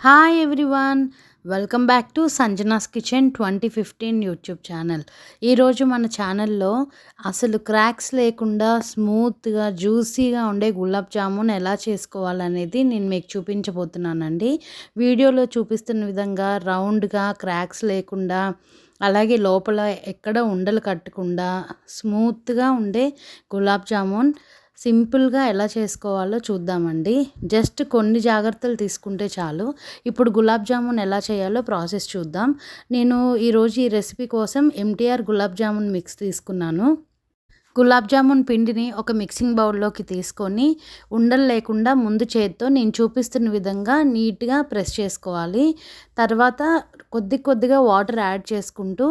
Hi everyone welcome back to Sanjana's kitchen twenty fifteen YouTube channel ఈరోజు మన ఛానల్లో అసలు క్రాక్స్ లేకుండా స్మూత్గా జ్యూసీగా ఉండే గులాబ్ జామున్ ఎలా చేసుకోవాలనేది నేను మీకు చూపించబోతున్నానండి. వీడియోలో చూపిస్తున్న విధంగా రౌండ్గా క్రాక్స్ లేకుండా అలాగే లోపల ఎక్కడ ఉండలు కట్టకుండా స్మూత్గా ఉండే గులాబ్ జామున్ సింపుల్గా ఎలా చేసుకోవాలో చూద్దామండి. జస్ట్ కొన్ని జాగ్రత్తలు తీసుకుంటే చాలు. ఇప్పుడు గులాబ్ జామున్ ఎలా చేయాలో ప్రాసెస్ చూద్దాం. నేను ఈరోజు ఈ రెసిపీ కోసం ఎంటీఆర్ గులాబ్ జామున్ మిక్స్ తీసుకున్నాను. గులాబ్ జామున్ పిండిని ఒక మిక్సింగ్ బౌల్లోకి తీసుకొని ఉండలు లేకుండా ముందు చేత్తో నేను చూపిస్తున్న విధంగా నీట్గా ప్రెస్ చేసుకోవాలి. తర్వాత కొద్ది కొద్దిగా వాటర్ యాడ్ చేసుకుంటూ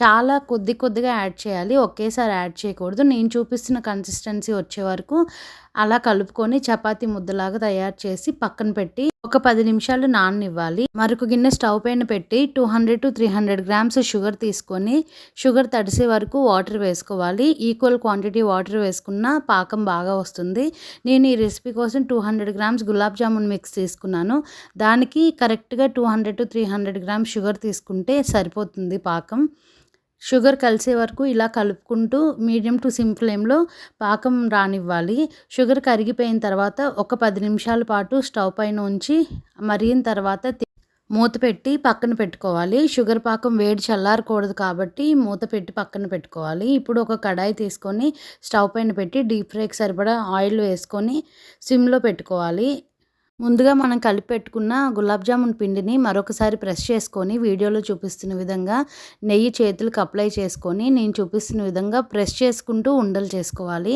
చాలా కొద్ది కొద్దిగా యాడ్ చేయాలి. ఒకేసారి యాడ్ చేయకూడదు. నేను చూపిస్తున్న కన్సిస్టెన్సీ వచ్చే వరకు అలా కలుపుకొని చపాతి ముద్దలాగా తయారు చేసి పక్కన పెట్టి ఒక పది నిమిషాలు నాననివ్వాలి. మరొక గిన్నె స్టవ్ పైన పెట్టి two hundred to three hundred grams sugar తీసుకొని షుగర్ తడిసే వరకు వాటర్ వేసుకోవాలి. ఈక్వల్ క్వాంటిటీ వాటర్ వేసుకున్న పాకం బాగా వస్తుంది. నేను ఈ రెసిపీ కోసం two hundred grams gulab jamun mix తీసుకున్నాను. దానికి కరెక్ట్గా two hundred to three hundred grams sugar తీసుకుంటే సరిపోతుంది పాకం. షుగర్ కలిసే వరకు ఇలా కలుపుకుంటూ మీడియం టు సిమ్ ఫ్లేమ్లో పాకం రానివ్వాలి. షుగర్ కరిగిపోయిన తర్వాత ఒక పది నిమిషాల పాటు స్టవ్ పైన ఉంచి మరిగిన తర్వాత మూత పెట్టి పక్కన పెట్టుకోవాలి. షుగర్ పాకం వేడి చల్లారకూడదు కాబట్టి మూత పెట్టి పక్కన పెట్టుకోవాలి. ఇప్పుడు ఒక కడాయి తీసుకొని స్టవ్ పైన పెట్టి డీప్ ఫ్రైకి సరిపడా ఆయిల్ వేసుకొని సిమ్లో పెట్టుకోవాలి. ముందుగా మనం కలిపి పెట్టుకున్న గులాబ్ జామున్ పిండిని మరొకసారి ప్రెస్ చేసుకొని వీడియోలో చూపిస్తున్న విధంగా నెయ్యి చేతులకు అప్లై చేసుకొని నేను చూపిస్తున్న విధంగా ప్రెస్ చేసుకుంటూ ఉండలు చేసుకోవాలి.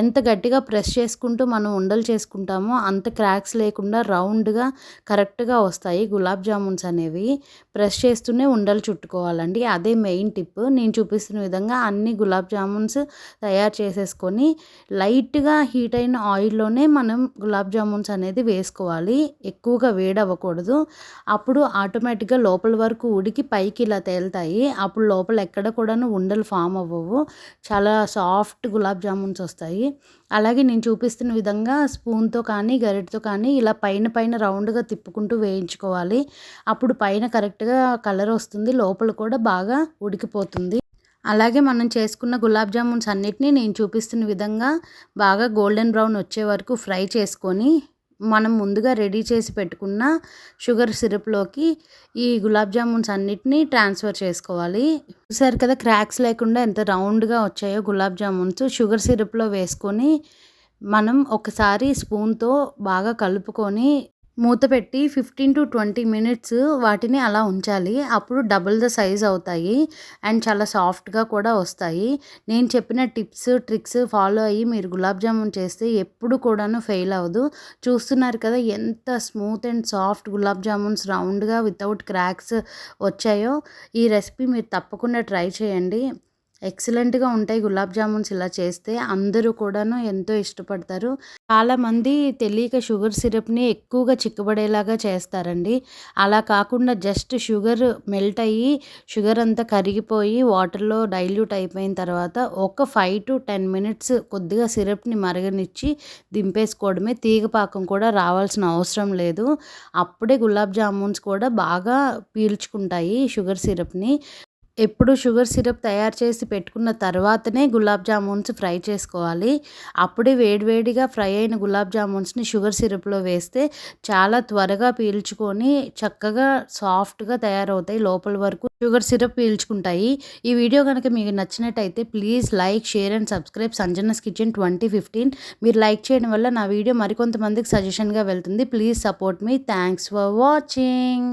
ఎంత గట్టిగా ప్రెస్ చేసుకుంటూ మనం ఉండలు చేసుకుంటామో అంత క్రాక్స్ లేకుండా రౌండ్గా కరెక్ట్గా వస్తాయి గులాబ్ జామున్స్ అనేవి. ప్రెస్ చేస్తూనే ఉండలు చుట్టుకోవాలండి. అదే మెయిన్ టిప్. నేను చూపిస్తున్న విధంగా అన్ని గులాబ్ జామున్స్ తయారు చేసేసుకొని లైట్గా హీట్ అయిన ఆయిల్లోనే మనం గులాబ్ జామున్స్ అనేది వేసుకోవాలి చేసుకోవాలి ఎక్కువగా వేడవ్వకూడదు. అప్పుడు ఆటోమేటిక్గా లోపల వరకు ఉడికి పైకి ఇలా తేలుతాయి. అప్పుడు లోపల ఎక్కడ కూడాను ఉండలు ఫామ్ అవ్వవు. చాలా సాఫ్ట్ గులాబ్ జామున్స్ వస్తాయి. అలాగే నేను చూపిస్తున్న విధంగా స్పూన్తో కానీ గరిటతో కానీ ఇలా పైన పైన రౌండ్గా తిప్పుకుంటూ వేయించుకోవాలి. అప్పుడు పైన కరెక్ట్గా కలర్ వస్తుంది. లోపల కూడా బాగా ఉడికిపోతుంది. అలాగే మనం చేసుకున్న గులాబ్ జామున్స్ అన్నిటినీ నేను చూపిస్తున్న విధంగా బాగా గోల్డెన్ బ్రౌన్ వచ్చే వరకు ఫ్రై చేసుకొని మనం ముందుగా రెడీ చేసి పెట్టుకున్న షుగర్ సిరప్లోకి ఈ గులాబ్ జామున్స్ అన్నిటినీ ట్రాన్స్ఫర్ చేసుకోవాలి. చూసారు కదా క్రాక్స్ లేకుండా ఎంత రౌండ్గా వచ్చాయో గులాబ్ జామున్స్. షుగర్ సిరప్లో వేసుకొని మనం ఒకసారి స్పూన్తో బాగా కలుపుకొని మూత పెట్టి ఫిఫ్టీన్ టు ట్వంటీ మినిట్స్ వాటిని అలా ఉంచాలి. అప్పుడు డబుల్ ద సైజ్ అవుతాయి అండ్ చాలా సాఫ్ట్గా కూడా వస్తాయి. నేను చెప్పిన టిప్స్ ట్రిక్స్ ఫాలో అయ్యి మీరు గులాబ్ జామున్ చేస్తే ఎప్పుడు కూడాను ఫెయిల్ అవ్వదు. చూస్తున్నారు కదా ఎంత smooth and soft gulab jamuns రౌండ్గా వితౌట్ క్రాక్స్ వచ్చాయో? ఈ రెసిపీ మీరు తప్పకుండా ట్రై చేయండి. ఎక్సలెంట్గా ఉంటాయి గులాబ్ జామున్స్ ఇలా చేస్తే. అందరూ కూడాను ఎంతో ఇష్టపడతారు. చాలామంది తెలియక షుగర్ సిరప్ని ఎక్కువగా చిక్కబడేలాగా చేస్తారండి. అలా కాకుండా జస్ట్ షుగర్ మెల్ట్ అయ్యి షుగర్ అంతా కరిగిపోయి వాటర్లో డైల్యూట్ అయిపోయిన తర్వాత ఒక ఫైవ్ టు టెన్ మినిట్స్ కొద్దిగా సిరప్ని మరగనిచ్చి దింపేసుకోవడమే. తీగ పాకం కూడా రావాల్సిన అవసరం లేదు. అప్పుడే గులాబ్ జామున్స్ కూడా బాగా పీల్చుకుంటాయి షుగర్ సిరప్ని. ఎప్పుడు షుగర్ సిరప్ తయారు చేసి పెట్టుకున్న తర్వాతనే గులాబ్ జామున్స్ ఫ్రై చేసుకోవాలి. అప్పుడే వేడివేడిగా ఫ్రై అయిన గులాబ్ జామున్స్ని షుగర్ సిరప్లో వేస్తే చాలా త్వరగా పీల్చుకొని చక్కగా సాఫ్ట్గా తయారవుతాయి. లోపల వరకు షుగర్ సిరప్ పీల్చుకుంటాయి. ఈ వీడియో కనుక మీకు నచ్చినట్టయితే please like share and subscribe. Sanjana's kitchen twenty fifteen. మీరు లైక్ చేయడం వల్ల నా వీడియో మరికొంతమందికి సజెషన్గా వెళ్తుంది. Please support me. Thanks for watching.